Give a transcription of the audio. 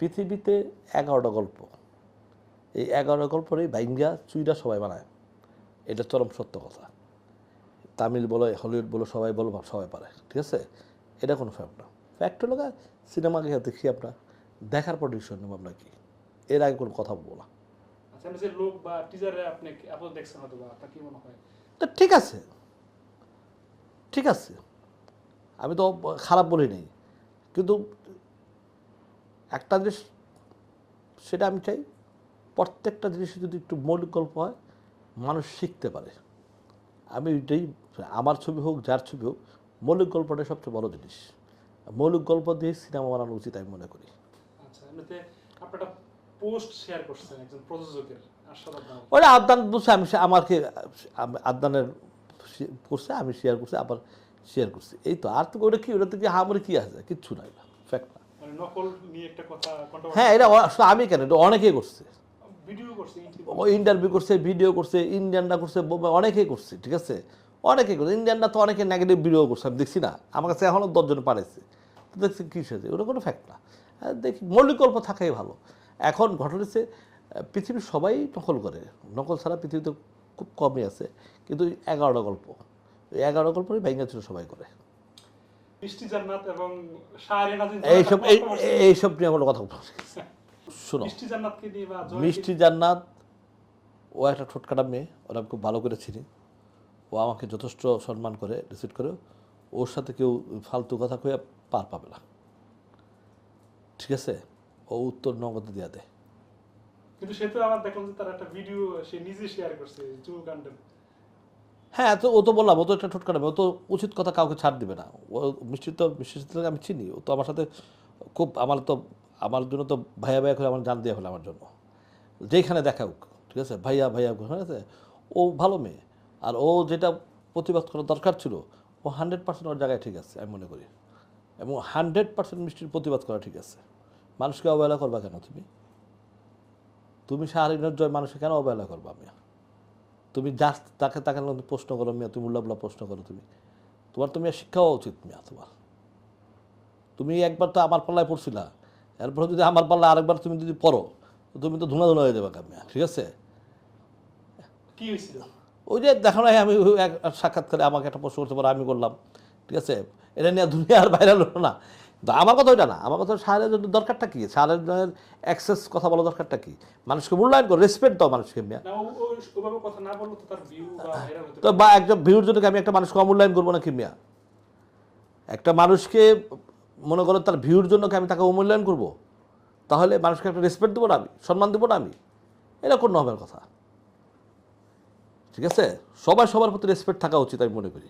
পৃথিবীতে এগারোটা গল্প। এই এগারোটা গল্পেরই বাইঙ্গা চুইরা সবাই বানায়। এটা চরম সত্য কথা। তামিল বলো হলিউড বলো সবাই বলো সবাই পারে ঠিক আছে? এটা কোনো ফ্যাক্ট না। ফ্যাক্ট হলো গা, সিনেমাকে দেখি আমরা। দেখার পর ডিসিশন নেব আমরা কি? এর আগে কোনো কথা বলব না। আচ্ছা ঠিক আছে। ঠিক আছে। আমি তো খারাপ বলি নাই। কিন্তু একটা জিনিস সেটা আমি চাই প্রত্যেকটা জিনিসে যদি একটু মৌলিক গল্প হয় মানুষ শিখতে পারে। আমি এটাই আমার ছবি হোক যার ছবি হোক মৌলিক গল্পটাই সবচেয়ে বড় জিনিস। মৌলিক গল্প দিয়ে সিনেমা বানানো উচিত আমি মনে করি। আচ্ছা ওটা আদান বলছে আমি সে- আমাকে আমি- আদানের করছে আমি শেয়ার করছি আবার শেয়ার করছি। এই তো আর তো ওটা কি ওটা থেকে হামরে কি আছে? কিচ্ছু নাই ফ্যাক্ট না নকল নিয়ে একটা কথা হ্যাঁ এটা শুধু আমি কেন? এটা অনেকেই করছে। ইন্টারভিউ করছে ভিডিও করছে ইন্ডিয়ানরা করছে অনেকেই করছে ঠিক আছে? অনেকেই করছে। ইন্ডিয়ানরা তো অনেকে নেগেটিভ ভিডিও করছে আমি দেখছি না। আমার কাছে এখনও দশজন পারেছে দেখছি কী হয়েছে? ওটা কোনো ফ্যাক্ট না। দেখি মৌলিক গল্প থাকাই ভালো। এখন ঘটনা হচ্ছে পৃথিবীর সবাই নকল করে। নকল ছাড়া পৃথিবীতে খুব কমই আছে। কিন্তু এগারোটা গল্প। এগারোটা গল্পই ব্যাঙ্গা ছিল সবাই করে। বৃষ্টি জান্নাত এবং এইসব এইসব নিয়ে কোনো কথা জান্নাতকে নিয়ে বা মিষ্টি জান্নাত ও একটা ঠোঁটকাটা মেয়ে ওরা আমি খুব ভালো করে চিনি। ও আমাকে যথেষ্ট সম্মান করে রিসিভ করে। ওর সাথে কেউ ফালতু কথা কয়ে পার পাবে না। ঠিক আছে? ও উত্তর নগদে দেওয়া দেয়। কিন্তু সে তো আবার দেখলাম যে তার একটা ভিডিও সে নিজে শেয়ার করছে হ্যাঁ তো ও তো বললাম, ও তো একটা ঠোঁটকাটা মেয়ে ও তো উচিত কথা কাউকে ছাড় দিবে না। ও মিষ্টি তো, মিষ্টি আমি চিনি, ও তো আমার সাথে খুব আমার তো, আমার জন্য তো ভাইয়া ভাইয়া করে আমার জান দেওয়া হলো আমার জন্য। যেখানে দেখা হোক, ঠিক আছে? ভাইয়া ভাইয়া ঠিক আছে? ও ভালো মেয়ে, আর ও যেটা প্রতিবাদ করার দরকার ছিল, ও হান্ড্রেড পার্সেন্ট ওর জায়গায় ঠিক আছে, আমি মনে করি। এবং হান্ড্রেড পার্সেন্ট মিষ্টির প্রতিবাদ করা ঠিক আছে। মানুষকে অবহেলা করবা কেন তুমি? তুমি শাহরিনের জয় মানুষকে কেন অবহেলা করবা মিয়া তুমি জাস্ট তাকে তাকে প্রশ্ন করো মিয়া তুমি উল্লাবলা প্রশ্ন করো তুমি। তোমার তুমি শিক্ষা হওয়া উচিত মিয়া তোমার। তুমি একবার তো আমার পাল্লায় পড়ছিলা। এরপরে যদি আমার পাল্লায় আরেকবার তুমি যদি পড়ো তুমি তো ধুনা ধুনা হয়ে যাবে মিয়া ঠিক আছে? কি হয়েছিল? ওই যে দেখো না আমি সাক্ষাৎকারে আমাকে একটা প্রশ্ন করতে পারো আমি করলাম ঠিক আছে? এটা নিয়ে দুনিয়া আর ভাইরাল হলো না। আমার কথা ওইটা না আমার কথা সারের জন্য দরকারটা কি? সারের অ্যাক্সেস কথা বলা দরকারটা কি? মানুষকে মূল্যায়ন করো রেসপেক্ট দাও মানুষকে তো বা একজন ভিউর জন্য কি আমি একটা মানুষকে অমূল্যায়ন করব না কি মিয়া? একটা মানুষকে মনে করো তার ভিউর জন্য কি আমি তাকে অমূল্যায়ন করব? তাহলে মানুষকে একটা রেসপেক্ট দেবো না আমি সম্মান দেবো না আমি? এটা কোন হবের কথা। ঠিক আছে? সবার সবার প্রতি রেসপেক্ট থাকা উচিত আমি মনে করি।